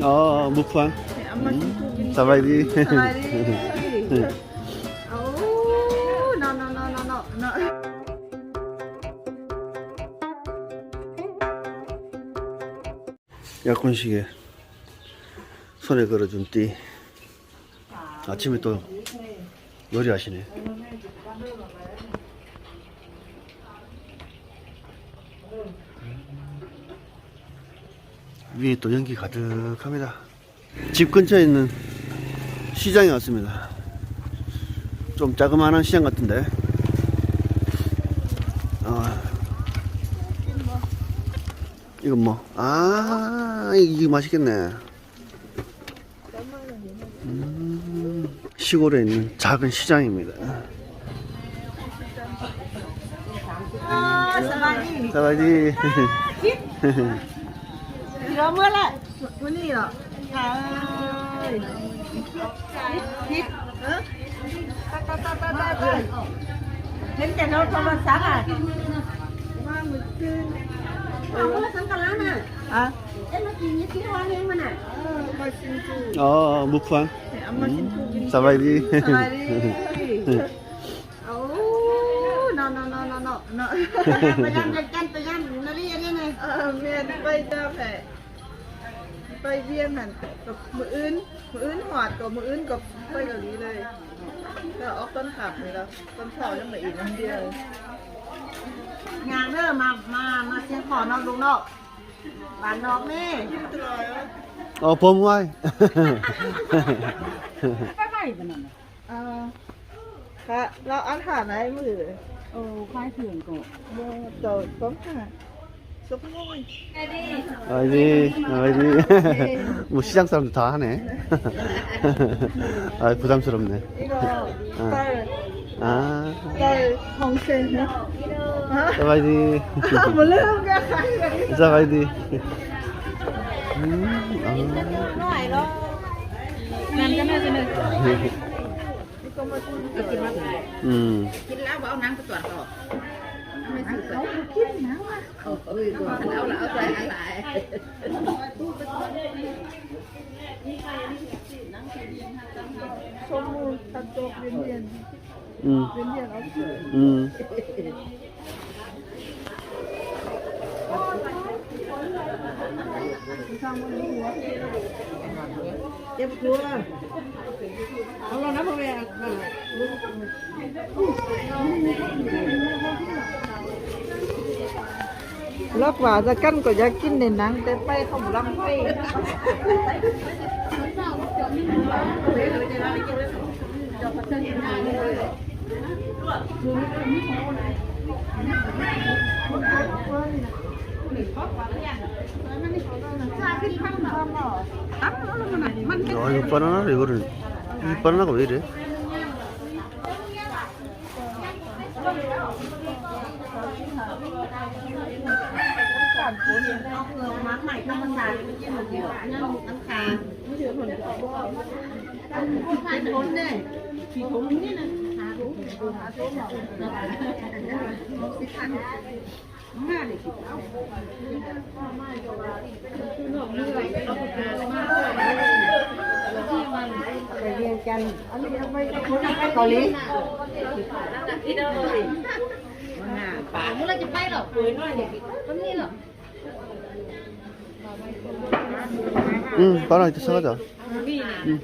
Oh, mufang. Sawadee. Sawadee. Oh, no, no, no, no, no, no. 약혼 시계 손에 걸어준 띠 아침에 또 요리하시네 응. 위에 또 연기 가득합니다. 집 근처에 있는 시장에 왔습니다. 좀 자그마한 시장 같은데. 아. 이건 뭐? 아, 이게 맛있겠네. 음, 시골에 있는 작은 시장입니다. 아, 사바디. 사바디. แล้เมื่อไรวันนี้เหรอใช่คิดเออตาตาตาตาตาตาเห็นแต่เราโทรศัพท์อะว่ามันคืนเอาเมื่อสังกัล้วน่ะอะเอ็นมากินยี่สิบวันเองมันอะอ๋อบุกฟังสบายดีสบายดีโอ้นอนนอนนอนนอนนอนไปทำกันไปทำนาฬินาเนี่ยไงเออเมียไปเจอแผล ไปเวียงหันกับมืออื่นมืออื่นหอดกับมืออื่นกับไปเกาหลีเลยแล้ออกต้นขับเลยแล้วต้นเสายังไม่อีกนั่นเดียวงานเด้อมามามาเสียงขอนอกลุงนอกบ้านนอกนี่โอพรมไว้ไปไปปนั่นเออค่ะเราอัดขาานไหนมือโอ้ค่ายเถื่อนก็โมโจดก้นขาน 아이디, 아이디. 뭐 시장 사람들 다 하네. 아 부담스럽네. 아. 홍센. 아이디. 몰라요, 그냥. 아이디. 음. 아. 음. 음. Ấu ờ, nó kiếm gì nắng thành ấu là ấu lại lại Xong rồi lớp vào ra căn của gia kinh để nắng tới bay không lắm quay இப்போ என்ன இவரு இப்போ என்ன வீடு เอาเกลือมักใหม่ข้าวมันสาดน้ำเดือดน้ำน้ำคางไม่ท้นเลยผีท้นนี่นะหารู้หารู้หมดสิคันมาเลยคิดเอาไปเรียนกันเกาหลีปากมึงเราจะไปหรอปืนน้อยเนี่ยก็นี่หรอ 응, 나랑 이따 생각하자. 응.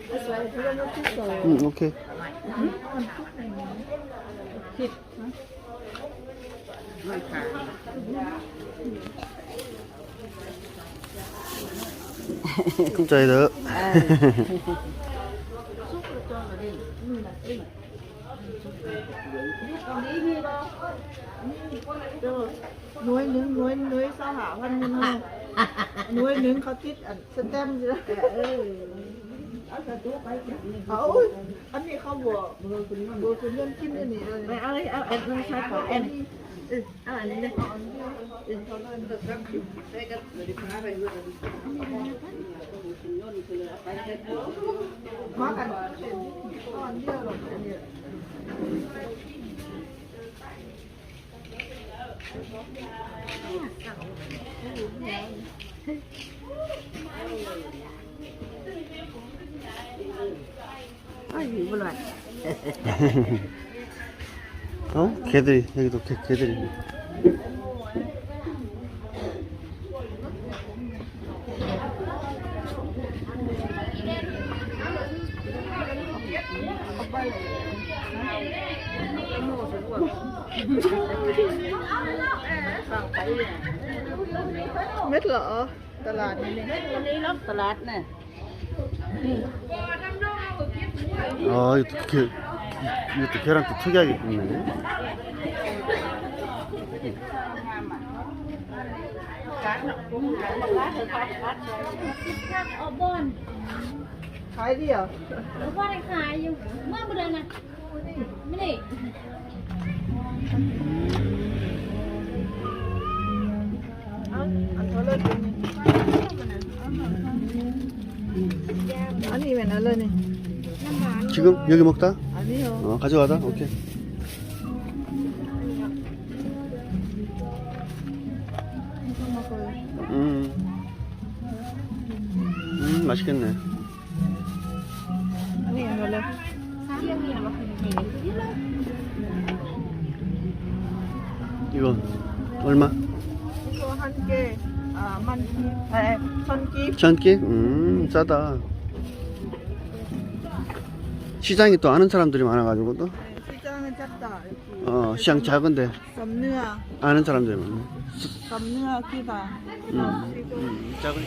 응, 오케이. cũng chơi được nuôi nướng nuôi nuôi sao hả hoan น่วยนึงเขาติดอันสแตมอยู่แล้วเออเอันอันนี้เขาบอกเบอร์คุณเบอร์คืนองกินอันนี้เลยไม่เอาเลยเอาแอนมาใช้ขอแอนเออเอาอันนี้เลยขนกัอมากันตอนเดียวหรออันนี้ 아, 어? 개들이, 여기도 개, 개들이. Mít lợ Tà lạt này nè cái này lắm tà lạt nè 아 이것도 개, 이것도 계란 또 특이하게 굽네 ở bon Thái đi à ở bon này khai nhưng mà bây giờ nè cái này Ăn thôi lên 아니 왜 날라니 지금 여기 먹다? 아니요. 어 가져가다? 오케이. 음, 음 맛있겠네. 아니 왜 날라 이거 얼마? 이거 한 개 아, 만, 에, 천기? 천끼? 음 싸다. 시장이 또 아는 사람들이 많아가지고 또? 시장은 작다. 이렇게 어, 시장 작은데. 썸느아 아는 사람들이 많네. 기다 음, 음, 작은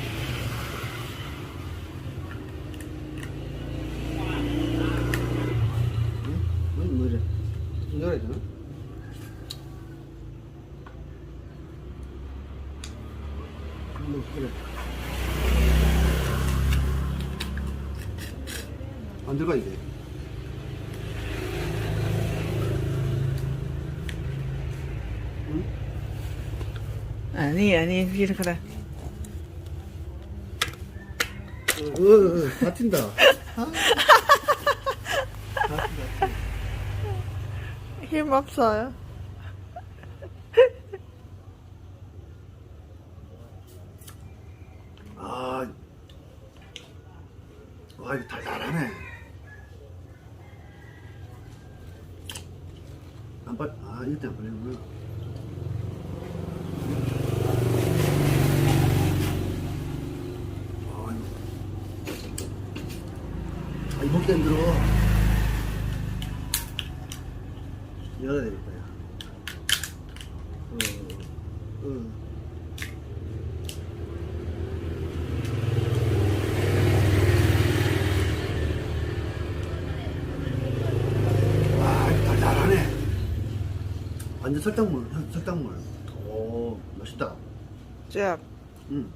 뭐 이래 열어야 되나? 뭐 그래 안 들어가 이게 아니 아니 이렇게 그래 어, 어, 어, 다 튄다. 힘 없어요. 아, 와, 이거 달달하네. 안 빠, 아. 아, 이거. 아, 이 먹기 힘들어. 열어야 되겠다, 야. 어, 어. 와, 달달하네. 완전 설탕물, 설- 설탕물. 오, 맛있다. 쫙 음.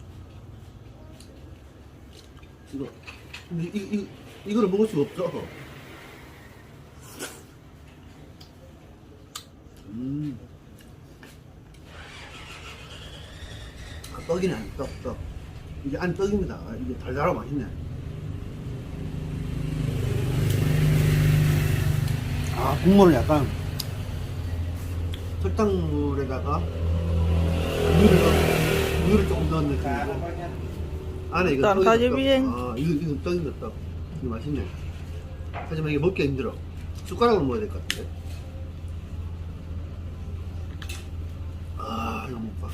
이거, 이, 이, 이, 이거를 먹을 수가 없어. 음. 아, 떡이네, 떡, 떡. 이게 안 떡입니다. 아, 이게 달달하고 맛있네. 아, 국물은 약간 설탕물에다가 물을, 넣- 조금 넣은 느낌이고 안에 이거 떡, 떡이. 비행. 아, 이거, 이거 떡이다, 떡. 이거 맛있네. 하지만 이게 먹기 힘들어. 숟가락으로 먹어야 될 것 같은데. 아, 이거 못 봐.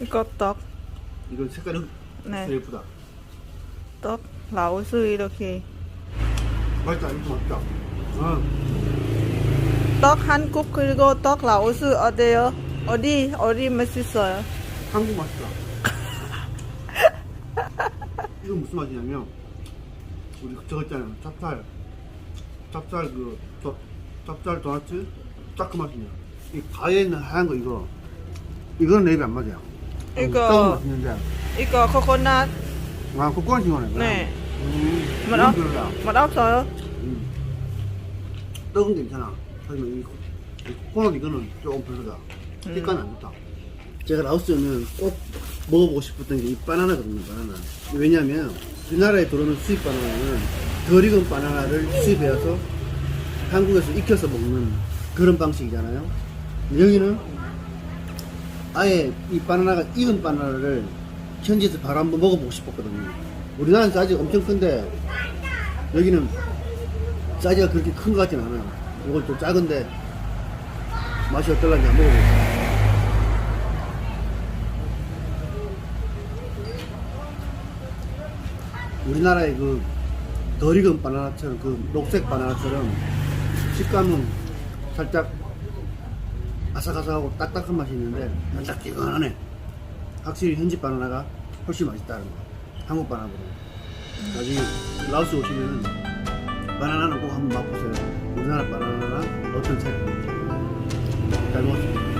이거 떡, 이거 색깔이 네. 예쁘다. 떡, 라오스 이렇게 맛있다, 이거 맛있다. 아, 떡 한국 그리고 떡 라오스 어디요? 어디 어디 맛있어요? 한국 맛있다. 이건 무슨 맛이냐면, 우리 저거 있잖아요. 찹쌀. 찹쌀 그, 도, 찹쌀 도넛? 딱그 맛이냐. 이 가에 있는 하얀 거 이거. 이거는 내 입에 안 맞아요. 이거- 떡은 맛있는데. 이거 코코넛 아, 코코넛 이거네. 네. 음, 맛 이건 없, 별로야. 맛 없어요? 음. 떡은 괜찮아. 하지만 이, 코- 코코넛 이거는 조금 별로다. 색깔은 안 좋다. 제가 라오스는 꼭 먹어보고 싶었던 게 이 바나나거든요, 바나나. 왜냐면 우리나라에 들어오는 수입 바나나는 덜 익은 바나나를 수입해서 한국에서 익혀서 먹는 그런 방식이잖아요. 여기는 아예 이 바나나가 익은 바나나를 현지에서 바로 한번 먹어보고 싶었거든요. 우리나라는 사이즈가 엄청 큰데 여기는 사이즈가 그렇게 큰 것 같진 않아요. 이건 좀 작은데 맛이 어떨런지 한번 먹어볼게요. 우리나라의 그 덜 익은 바나나처럼 그 녹색 바나나처럼 식감은 살짝 아삭아삭하고 딱딱한 맛이 있는데 뜨끈하네. 확실히 현지 바나나가 훨씬 맛있다는 거. 한국 바나나보다. 나중에 라오스 오시면은 바나나는 꼭 한번 맛보세요. 우리나라 바나나랑 어떤 차이입니다. 잘 먹었습니다.